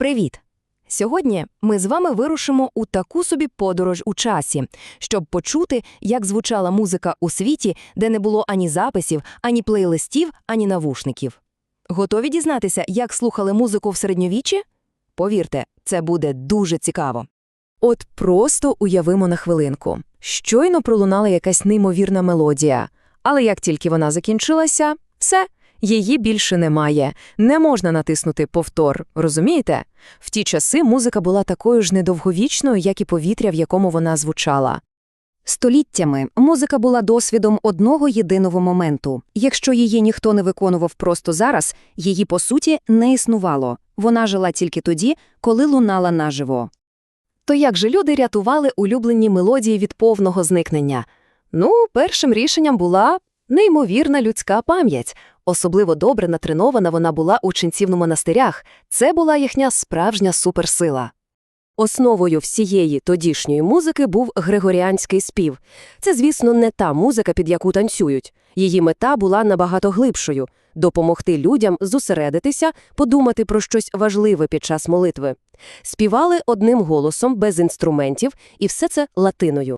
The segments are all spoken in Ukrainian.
Привіт! Сьогодні ми з вами вирушимо у таку собі подорож у часі, щоб почути, як звучала музика у світі, де не було ані записів, ані плейлистів, ані навушників. Готові дізнатися, як слухали музику в середньовіччі? Повірте, це буде дуже цікаво. От просто уявимо на хвилинку. Щойно пролунала якась неймовірна мелодія, але як тільки вона закінчилася, все, її більше немає. Не можна натиснути повтор, розумієте? В ті часи музика була такою ж недовговічною, як і повітря, в якому вона звучала. Століттями музика була досвідом одного єдиного моменту. Якщо її ніхто не виконував просто зараз, її по суті не існувало. Вона жила тільки тоді, коли лунала наживо. То як же люди рятували улюблені мелодії від повного зникнення? Ну, першим рішенням була неймовірна людська пам'ять. Особливо добре натренована вона була у ченців на монастирях. Це була їхня справжня суперсила. Основою всієї тодішньої музики був григоріанський спів. Це, звісно, не та музика, під яку танцюють. Її мета була набагато глибшою – допомогти людям зосередитися, подумати про щось важливе під час молитви. Співали одним голосом, без інструментів, і все це латиною.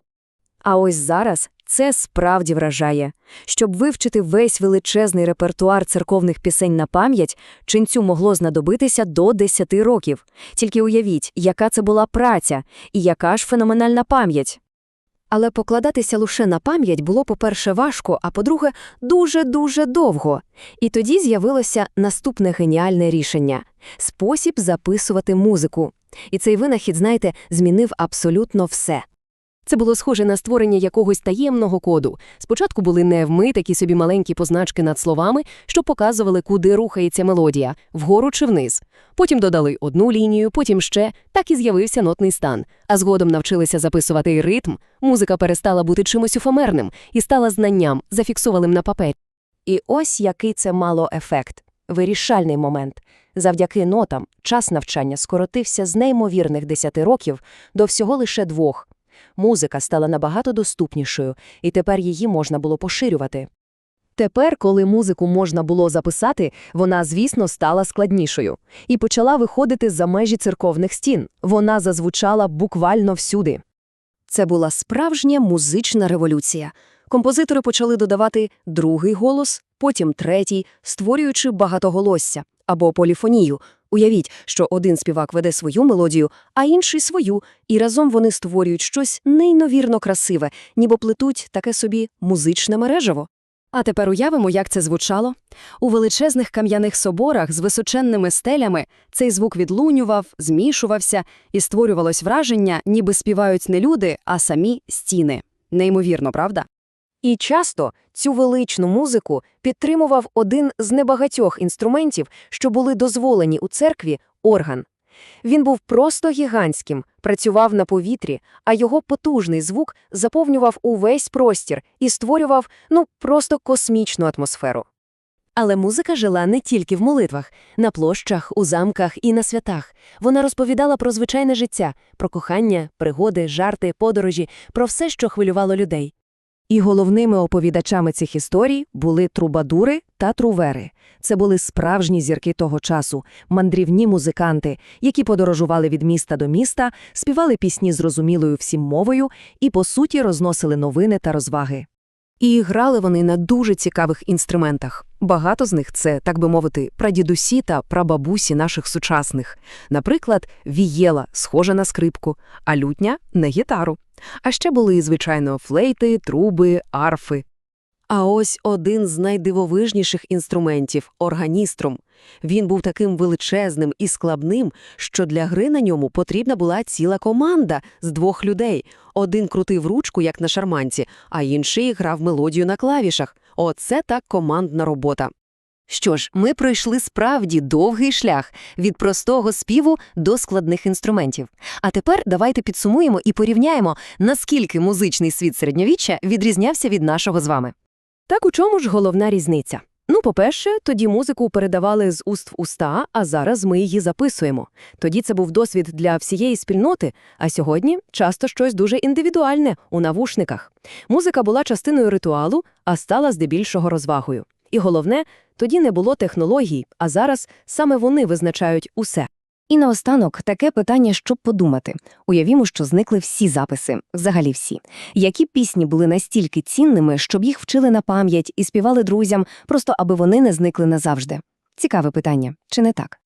А ось зараз це справді вражає. Щоб вивчити весь величезний репертуар церковних пісень на пам'ять, ченцю могло знадобитися до 10 років. Тільки уявіть, яка це була праця і яка ж феноменальна пам'ять. Але покладатися лише на пам'ять було, по-перше, важко, а по-друге, дуже-дуже довго. І тоді з'явилося наступне геніальне рішення – спосіб записувати музику. І цей винахід, знаєте, змінив абсолютно все. Це було схоже на створення якогось таємного коду. Спочатку були невми такі собі маленькі позначки над словами, що показували, куди рухається мелодія – вгору чи вниз. Потім додали одну лінію, потім ще, так і з'явився нотний стан. А згодом навчилися записувати і ритм. Музика перестала бути чимось уфемерним і стала знанням, зафіксованим на папері. І ось який це мало ефект. Вирішальний момент. Завдяки нотам час навчання скоротився з неймовірних 10 років до всього лише двох. Музика стала набагато доступнішою, і тепер її можна було поширювати. Тепер, коли музику можна було записати, вона, звісно, стала складнішою і почала виходити за межі церковних стін. Вона зазвучала буквально всюди. Це була справжня музична революція. Композитори почали додавати другий голос, потім третій, створюючи багатоголосся або поліфонію. Уявіть, що один співак веде свою мелодію, а інший свою, і разом вони створюють щось неймовірно красиве, ніби плетуть таке собі музичне мережево. А тепер уявимо, як це звучало. У величезних кам'яних соборах з височенними стелями цей звук відлунював, змішувався і створювалось враження, ніби співають не люди, а самі стіни. Неймовірно, правда? І часто цю величну музику підтримував один з небагатьох інструментів, що були дозволені у церкві – орган. Він був просто гігантським, працював на повітрі, а його потужний звук заповнював увесь простір і створював, ну, просто космічну атмосферу. Але музика жила не тільки в молитвах, на площах, у замках і на святах. Вона розповідала про звичайне життя, про кохання, пригоди, жарти, подорожі, про все, що хвилювало людей. І головними оповідачами цих історій були трубадури та трувери. Це були справжні зірки того часу, мандрівні музиканти, які подорожували від міста до міста, співали пісні зрозумілою всім мовою і, по суті, розносили новини та розваги. І грали вони на дуже цікавих інструментах. Багато з них це, так би мовити, прадідусі та прабабусі наших сучасних. Наприклад, вієла, схожа на скрипку, а лютня – на гітару. А ще були, звичайно, флейти, труби, арфи. А ось один з найдивовижніших інструментів – органіструм. Він був таким величезним і складним, що для гри на ньому потрібна була ціла команда з двох людей. Один крутив ручку, як на шарманці, а інший грав мелодію на клавішах. Оце так командна робота. Що ж, ми пройшли справді довгий шлях від простого співу до складних інструментів. А тепер давайте підсумуємо і порівняємо, наскільки музичний світ середньовіччя відрізнявся від нашого з вами. Так у чому ж головна різниця? Ну, по-перше, тоді музику передавали з уст в уста, а зараз ми її записуємо. Тоді це був досвід для всієї спільноти, а сьогодні часто щось дуже індивідуальне у навушниках. Музика була частиною ритуалу, а стала здебільшого розвагою. І головне, тоді не було технологій, а зараз саме вони визначають усе. І наостанок таке питання, щоб подумати. Уявімо, що зникли всі записи, взагалі всі. Які пісні були настільки цінними, щоб їх вчили на пам'ять і співали друзям, просто аби вони не зникли назавжди? Цікаве питання, чи не так?